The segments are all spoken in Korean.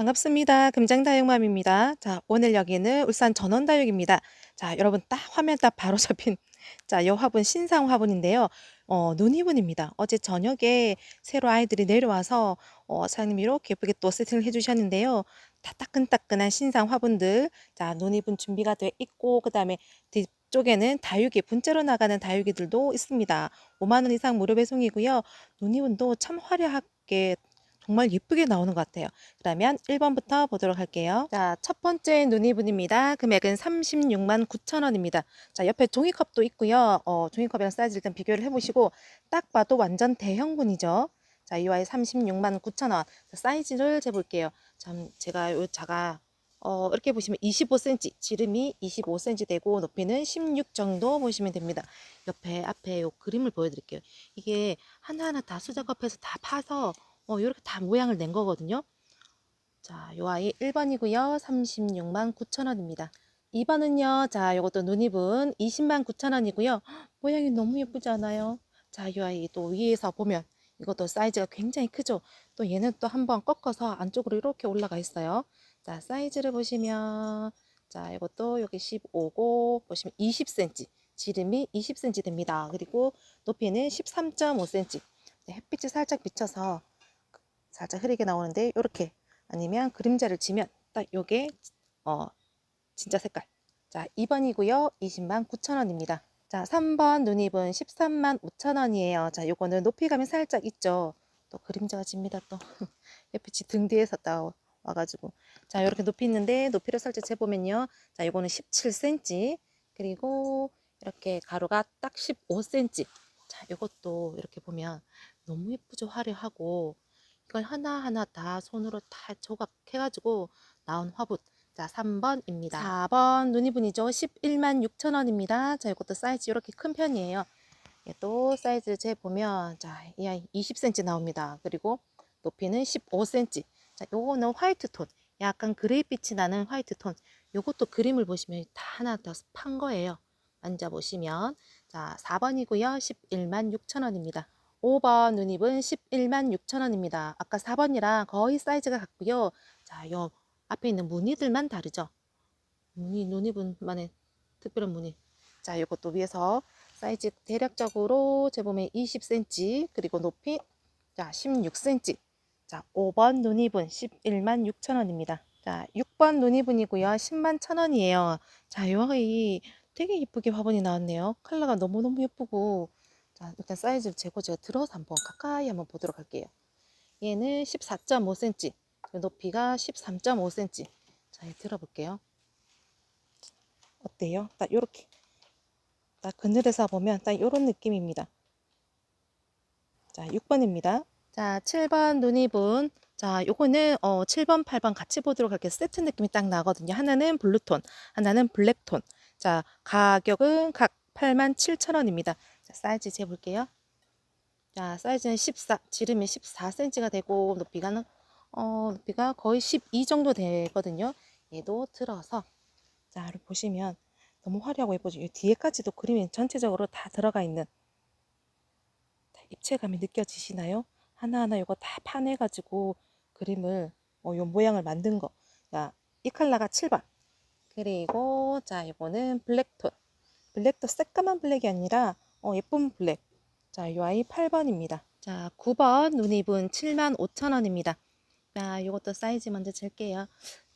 반갑습니다. 금장다육맘입니다. 자, 오늘 여기는 울산 전원다육입니다. 자, 여러분 딱 화면 딱 바로 잡힌 자, 요 화분 신상 화분인데요. 어, 눈이분입니다. 어제 저녁에 새로 아이들이 내려와서 어, 사장님이 이렇게 예쁘게 또 세팅을 해 주셨는데요. 다 따끈따끈한 신상 화분들. 자, 눈이분 준비가 돼 있고 그다음에 뒤 쪽에는 다육이 분째로 나가는 다육이들도 있습니다. 5만 원 이상 무료 배송이고요. 눈이분도 참 화려하게 정말 예쁘게 나오는 것 같아요. 그러면 1번부터 보도록 할게요. 자, 첫 번째 누니분입니다. 금액은 36만 9천 원입니다. 자, 옆에 종이컵도 있고요. 어, 종이컵이랑 사이즈 일단 비교를 해보시고 딱 봐도 완전 대형분이죠. 자, 이 아이 36만 9천 원. 자, 사이즈를 재볼게요. 참, 제가 요 자가 어, 이렇게 보시면 25cm, 지름이 25cm 되고 높이는 16 정도 보시면 됩니다. 옆에 앞에 요 그림을 보여드릴게요. 이게 하나하나 다 수작업해서 다 파서 어, 이렇게 다 모양을 낸 거거든요. 자, 요 아이 1번이고요. 36만 9천 원입니다. 2번은요. 자, 요것도 눈입은 20만 9천 원이고요. 모양이 너무 예쁘지 않아요? 자, 요 아이 또 위에서 보면 이것도 사이즈가 굉장히 크죠. 또 얘는 또 한번 꺾어서 안쪽으로 이렇게 올라가 있어요. 자, 사이즈를 보시면 자, 이것도 여기 15고 보시면 20cm. 지름이 20cm 됩니다. 그리고 높이는 13.5cm. 햇빛이 살짝 비쳐서 살짝 흐리게 나오는데 이렇게. 아니면 그림자를 지면 딱 요게 어 진짜 색깔. 자 2번이고요. 20만 9천 원입니다. 자 3번 눈입은 13만 5천 원이에요. 자 요거는 높이감이 살짝 있죠. 또 그림자가 집니다 또. 햇빛이 등 뒤에서 딱 와가지고. 자 이렇게 높이 있는데 높이를 살짝 재보면요. 자 요거는 17cm 그리고 이렇게 가로가 딱 15cm 자 요것도 이렇게 보면 너무 예쁘죠? 화려하고 이걸 하나하나 다 손으로 다 조각해가지고 나온 화분. 자, 3번입니다. 4번 눈이분이죠. 11만 6천 원입니다. 자, 이것도 사이즈 이렇게 큰 편이에요. 또 사이즈 재 보면 자, 이 아이 20cm 나옵니다. 그리고 높이는 15cm. 자, 요거는 화이트 톤. 약간 그레이빛이 나는 화이트 톤. 요것도 그림을 보시면 다 하나 더 판 거예요. 만져보시면. 자, 4번이고요. 11만 6천 원입니다. 5번 눈입은 11만 6천 원입니다. 아까 4번이랑 거의 사이즈가 같고요. 자, 요 앞에 있는 무늬들만 다르죠. 무늬 눈입은만의 특별한 무늬. 자, 요것도 위에서 사이즈 대략적으로 재보면 20cm 그리고 높이 자 16cm. 자, 5번 눈입은 11만 6천 원입니다. 자, 6번 눈입은이고요. 10만 천 원이에요. 자, 요이 되게 예쁘게 화분이 나왔네요. 컬러가 너무너무 예쁘고 자, 일단 사이즈를 재고 제가 들어서 한번 가까이 한번 보도록 할게요. 얘는 14.5cm, 높이가 13.5cm. 자, 얘 들어볼게요. 어때요? 딱 요렇게. 딱 그늘에서 보면 딱 요런 느낌입니다. 자, 6번입니다. 자, 7번 눈이분. 자, 요거는 어, 7번, 8번 같이 보도록 할게요. 세트 느낌이 딱 나거든요. 하나는 블루톤, 하나는 블랙톤. 자, 가격은 각 8만 7천 원입니다. 자, 사이즈 재볼게요. 자, 사이즈는 14, 지름이 14cm가 되고 높이가 어, 높이가 거의 12 정도 되거든요. 얘도 들어서 자, 이렇게 보시면 너무 화려하고 예쁘죠. 이 뒤에까지도 그림이 전체적으로 다 들어가 있는 자, 입체감이 느껴지시나요? 하나하나 이거 다 파내가지고 그림을 어, 요 모양을 만든 거. 자, 이 컬러가 7번. 그리고 자, 이거는 블랙톤. 블랙도 새까만 블랙이 아니라 어, 예쁜 블랙. 자, 이 아이 8번입니다. 자, 9번 눈입은 7만 5천 원입니다. 자, 이것도 사이즈 먼저 잴게요.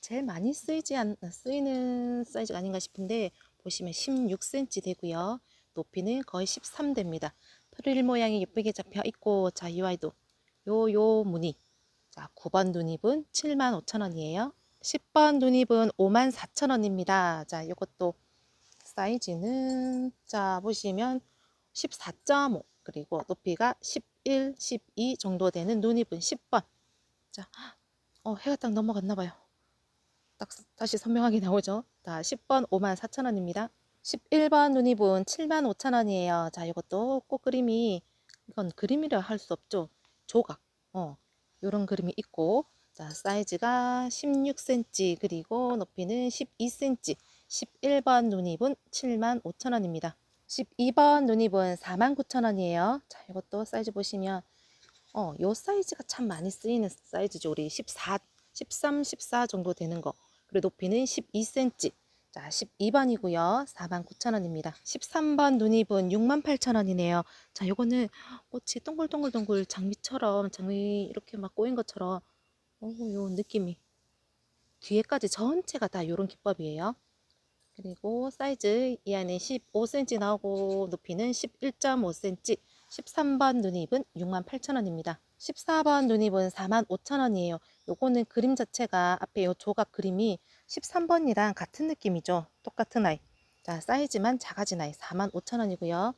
제일 많이 쓰이지 않, 쓰이는 사이즈가 아닌가 싶은데 보시면 16cm 되고요. 높이는 거의 13 됩니다. 프릴 모양이 예쁘게 잡혀 있고 자, 이 아이도 요 요 무늬. 자, 9번 눈입은 7만 5천 원이에요. 10번 눈입은 5만 4천 원입니다. 자, 이것도 사이즈는 자, 보시면 14.5 그리고 높이가 11, 12 정도 되는 눈입은 10번. 자, 어, 해가 딱 넘어갔나 봐요. 딱 다시 선명하게 나오죠. 자, 10번 5만 4천 원입니다. 11번 눈입은 7만 5천 원이에요. 자, 이것도 꼭 그림이 이건 그림이라 할 수 없죠. 조각. 어, 요런 그림이 있고 자, 사이즈가 16cm 그리고 높이는 12cm. 11번 눈입은 7만 5천 원입니다. 12번 눈입은 4만 9천 원이에요. 자, 이것도 사이즈 보시면 어, 요 사이즈가 참 많이 쓰이는 사이즈죠. 우리 14 13, 14 정도 되는 거. 그리고 높이는 12cm. 자, 12번이고요. 49,000원입니다. 13번 눈입은 68,000원이네요. 자, 요거는 꽃이 동글동글동글 장미처럼 장미 이렇게 막 꼬인 것처럼 오, 요 느낌이 뒤에까지 전체가 다 요런 기법이에요. 그리고 사이즈 이 안에 15cm 나오고 높이는 11.5cm 13번 눈입은 68,000원입니다. 14번 눈입은 45,000원이에요. 요거는 그림 자체가 앞에 요 조각 그림이 13번이랑 같은 느낌이죠. 똑같은 아이. 자, 사이즈만 작아진 아이 45,000원이고요.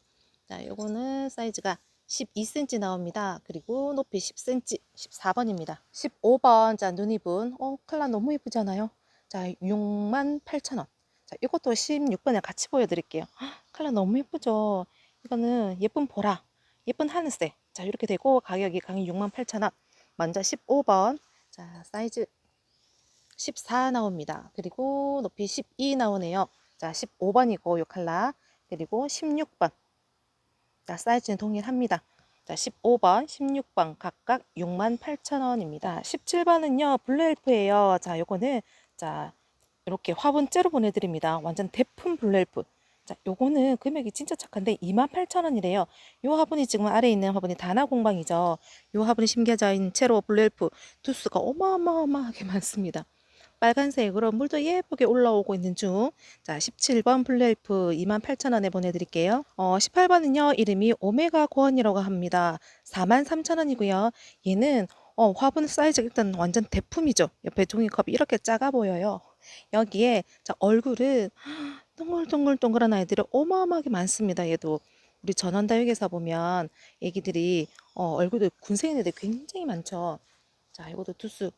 자, 요거는 사이즈가 12cm 나옵니다. 그리고 높이 10cm 14번입니다. 15번 자 눈입은 어 컬러 너무 예쁘잖아요. 자 68,000원. 자 이것도 16번에 같이 보여드릴게요. 헉, 컬러 너무 예쁘죠. 이거는 예쁜 보라, 예쁜 하늘색. 자 이렇게 되고 가격이 강의 68,000원. 먼저 15번 자 사이즈 14 나옵니다. 그리고 높이 12 나오네요. 자 15번이고 요 컬러 그리고 16번 자, 사이즈는 동일합니다. 자, 15번, 16번 각각 68,000원입니다. 17번은요, 블루엘프예요. 자, 요거는 자, 이렇게 화분째로 보내드립니다. 완전 대품 블루엘프. 자, 요거는 금액이 진짜 착한데 28,000원이래요. 요 화분이 지금 아래에 있는 화분이 다나 공방이죠. 요 화분이 심겨진 채로 블루엘프 두수가 어마어마하게 많습니다. 빨간색으로 물도 예쁘게 올라오고 있는 중. 자, 17번 블루엘프 28,000원에 보내드릴게요. 어, 18번은요, 이름이 오메가 고원이라고 합니다. 43,000원이고요. 얘는 어, 화분 사이즈가 일단 완전 대품이죠. 옆에 종이컵이 이렇게 작아 보여요. 여기에 자, 얼굴은 동글동글동글한 아이들이 어마어마하게 많습니다. 얘도. 우리 전원다육에서 보면 애기들이 어, 얼굴도 군생인 애들 굉장히 많죠. 자, 이것도 두수.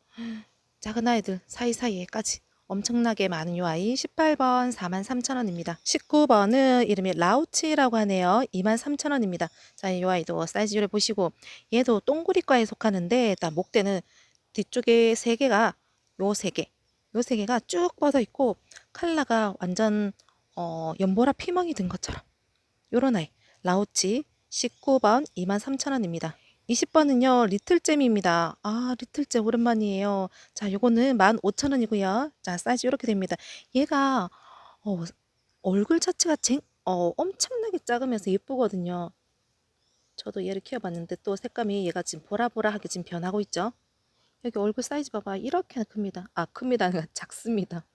작은 아이들 사이사이에까지 엄청나게 많은 요 아이 18번 43,000원입니다. 19번은 이름이 라우치라고 하네요. 23,000원입니다. 자, 이 아이도 사이즈를 보시고 얘도 똥구리과에 속하는데 다 목대는 뒤쪽에 세 개가 요세 개. 요 세 개가 쭉 뻗어 있고 컬러가 완전 어, 연보라 피멍이 든 것처럼 요런 아이 라우치 19번 23,000원입니다. 20번은요, 리틀잼입니다. 아, 리틀잼 오랜만이에요. 자, 요거는 15,000원이고요. 자, 사이즈 이렇게 됩니다. 얘가, 어, 얼굴 자체가 쟁, 어, 엄청나게 작으면서 예쁘거든요. 저도 얘를 키워봤는데 또 색감이 얘가 지금 보라보라하게 지금 변하고 있죠. 여기 얼굴 사이즈 봐봐. 이렇게 큽니다. 아, 큽니다. 작습니다.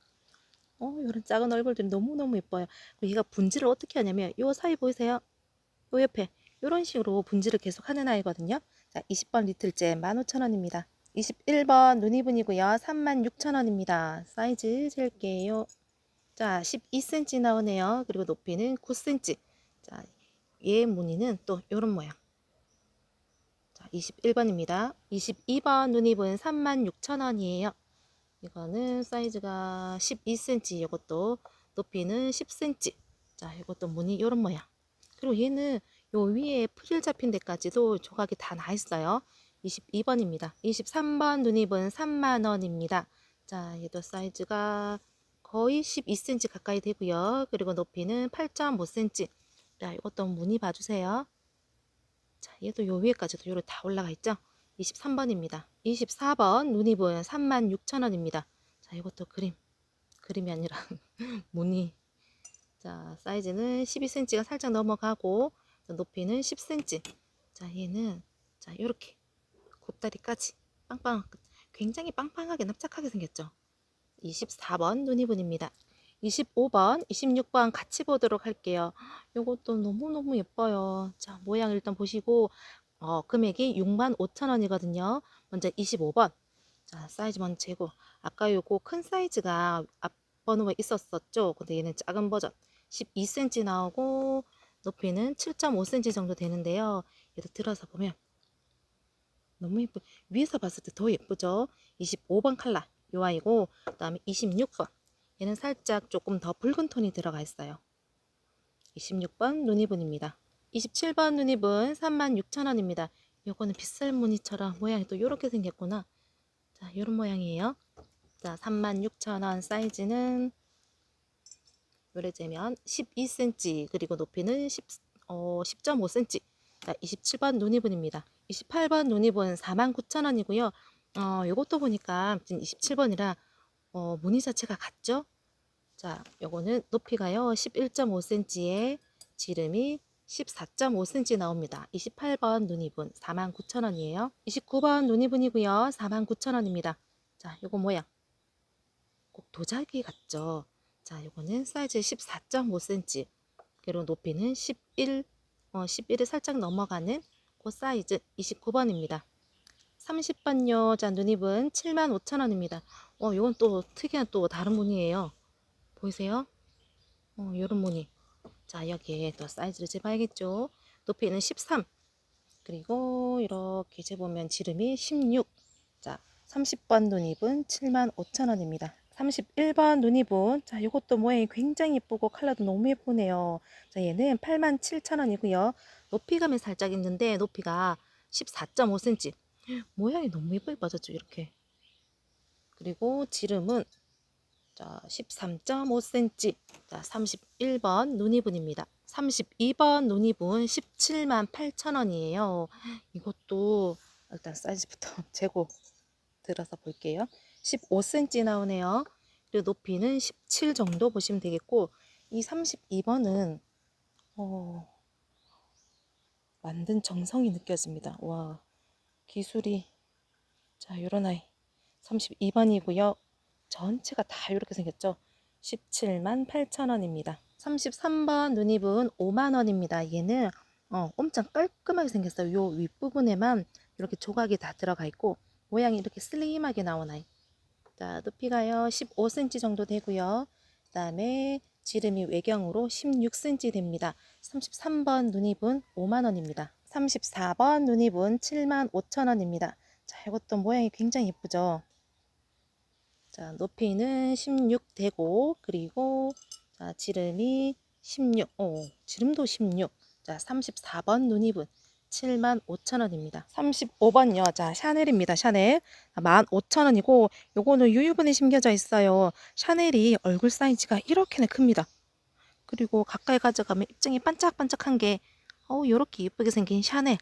어, 이런 작은 얼굴들이 너무너무 예뻐요. 얘가 분질을 어떻게 하냐면, 요 사이 보이세요? 요 옆에. 이런 식으로 분질을 계속 하는 아이거든요. 자, 20번 리틀잼 15,000원입니다. 21번 눈이분이고요. 36,000원입니다. 사이즈 잴게요. 자, 12cm 나오네요. 그리고 높이는 9cm. 자, 얘 무늬는 또 이런 모양. 자, 21번입니다. 22번 눈입은 36,000원이에요. 이거는 사이즈가 12cm. 이것도 높이는 10cm. 자, 이것도 무늬 이런 모양. 그리고 얘는 요 위에 프릴 잡힌 데까지도 조각이 다 나 있어요. 22번입니다. 23번 눈입은 3만원입니다. 자, 얘도 사이즈가 거의 12cm 가까이 되고요. 그리고 높이는 8.5cm. 자, 이것도 무늬 봐주세요. 자, 얘도 요 위에까지도 요로 다 올라가 있죠. 23번입니다. 24번 눈입은 36,000원입니다. 자, 이것도 그림. 그림이 아니라 무늬. 자, 사이즈는 12cm가 살짝 넘어가고 높이는 10cm. 자, 얘는 자, 이렇게 곱다리까지 빵빵 굉장히 빵빵하게 납작하게 생겼죠. 24번 눈이 분입니다. 25번, 26번 같이 보도록 할게요. 이것도 너무너무 예뻐요. 자, 모양 일단 보시고 어, 금액이 65,000원이거든요. 먼저 25번. 자, 사이즈 먼저 재고. 아까 요거 큰 사이즈가 앞 번호에 있었었죠. 근데 얘는 작은 버전. 12cm 나오고 높이는 7.5cm 정도 되는데요. 얘도 들어서 보면 너무 예쁘 위에서 봤을 때 더 예쁘죠? 25번 칼라 요 아이고 그 다음에 26번 얘는 살짝 조금 더 붉은 톤이 들어가 있어요. 26번 눈이분입니다. 27번 눈이분 36,000원입니다. 요거는 빗살 무늬처럼 모양이 또 이렇게 생겼구나. 자, 이런 모양이에요. 자, 36,000원 사이즈는 요래 재면 12cm 그리고 높이는 10, 어, 10.5cm 자, 27번 눈이분입니다. 28번 눈이분 49,000원이고요. 어, 요것도 보니까 지금 27번이라 어, 무늬 자체가 같죠? 자, 요거는 높이가요. 11.5cm에 지름이 14.5cm 나옵니다. 28번 눈이분 49,000원이에요. 29번 눈이분이고요. 49,000원입니다. 자, 요거 모양. 꼭 도자기 같죠? 자, 요거는 사이즈 14.5cm. 그리고 높이는 11, 어, 11을 살짝 넘어가는 그 사이즈 29번입니다. 30번요. 자, 눈입은 75,000원입니다. 어, 요건 또 특이한 또 다른 무늬예요. 보이세요? 어, 요런 무늬. 자, 여기에 또 사이즈를 재봐야겠죠. 높이는 13. 그리고 이렇게 재보면 지름이 16. 자, 30번 눈입은 75,000원입니다. 31번 눈입은 자, 요것도 모양이 굉장히 예쁘고 컬러도 너무 예쁘네요. 자, 얘는 87,000원이고요. 높이감이 살짝 있는데 높이가 14.5cm. 모양이 너무 예쁘게 빠졌죠, 이렇게. 그리고 지름은 자, 13.5cm. 자, 31번 눈이분입니다. 32번 눈이분 17만 8천원이에요. 이것도 일단 사이즈부터 재고 들어서 볼게요. 15cm 나오네요. 그리고 높이는 17 정도 보시면 되겠고, 이 32번은, 어, 만든 정성이 느껴집니다. 와, 기술이. 자, 요런 아이. 32번이고요. 전체가 다 이렇게 생겼죠. 17만 8천 원입니다. 33번 눈입은 5만 원입니다. 얘는 어, 엄청 깔끔하게 생겼어요. 요 윗부분에만 이렇게 조각이 다 들어가 있고 모양이 이렇게 슬림하게 아이. 자, 높이가요. 15cm 정도 되고요. 그 다음에 지름이 외경으로 16cm 됩니다. 33번 눈입은 5만 원입니다. 34번 눈입은 7만 5천 원입니다. 자, 이것도 모양이 굉장히 예쁘죠. 자, 높이는 16 되고, 그리고, 자, 지름이 16, 어, 지름도 16. 자, 34번 눈입은 7만 5천 원입니다. 35번요. 자, 샤넬입니다. 샤넬. 15,000원이고, 요거는 유유분이 심겨져 있어요. 샤넬이 얼굴 사이즈가 이렇게나 큽니다. 그리고 가까이 가져가면 입장이 반짝반짝한 게, 어우, 요렇게 예쁘게 생긴 샤넬.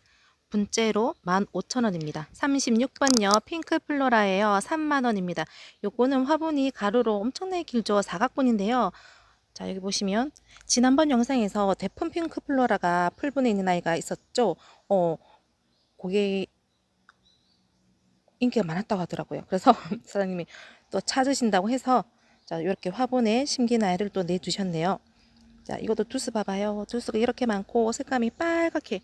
분째로 15,000원입니다. 36번요. 핑크 플로라예요. 3만원입니다. 요거는 화분이 가로로 엄청나게 길죠. 사각분인데요. 자, 여기 보시면 지난번 영상에서 대품 핑크 플로라가 풀분에 있는 아이가 있었죠. 어, 그게 인기가 많았다고 하더라고요. 그래서 사장님이 또 찾으신다고 해서 자, 이렇게 화분에 심긴 아이를 또 내주셨네요. 자, 이것도 두스 봐봐요. 두스가 이렇게 많고 색감이 빨갛게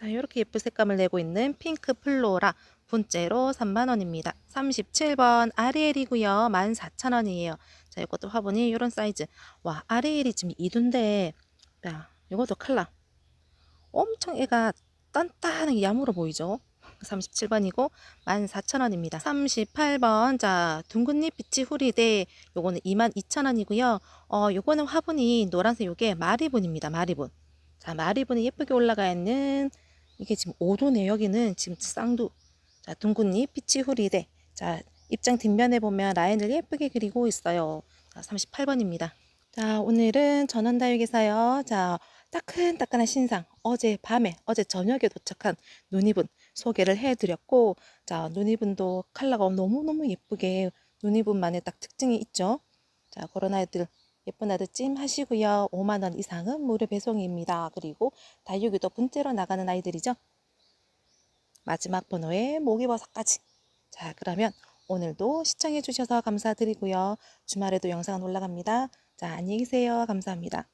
자, 이렇게 예쁜 색감을 내고 있는 핑크 플로라 분째로 3만원입니다. 37번 아리엘이고요. 14,000원이에요. 자, 이것도 화분이 이런 사이즈. 와, 아리엘이 지금 2두인데, 야, 이것도 칼라. 엄청 애가 단단하게 야무로 보이죠? 37번이고 14,000원입니다. 38번 자 둥근잎 비치 후리대 요거는 22,000원이고요. 어 요거는 화분이 노란색 요게 마리분입니다. 마리분. 자 마리분이 예쁘게 올라가 있는 이게 지금 5도네 여기는 지금 쌍두 자 둥근잎 피치 후리대. 자 입장 뒷면에 보면 라인을 예쁘게 그리고 있어요. 자 38번입니다. 자 오늘은 전원다육에서요 자 따끈따끈한 신상. 어제 밤에 어제 저녁에 도착한 눈이분 소개를 해드렸고 자 눈이분도 컬러가 너무너무 예쁘게 눈이분만의 딱 특징이 있죠. 자 그런 아이들 예쁜 아들 찜 하시고요. 5만 원 이상은 무료 배송입니다. 그리고 다육이도 분째로 나가는 아이들이죠. 마지막 번호에 모기버섯까지. 자, 그러면 오늘도 시청해 주셔서 감사드리고요. 주말에도 영상은 올라갑니다. 자, 안녕히 계세요. 감사합니다.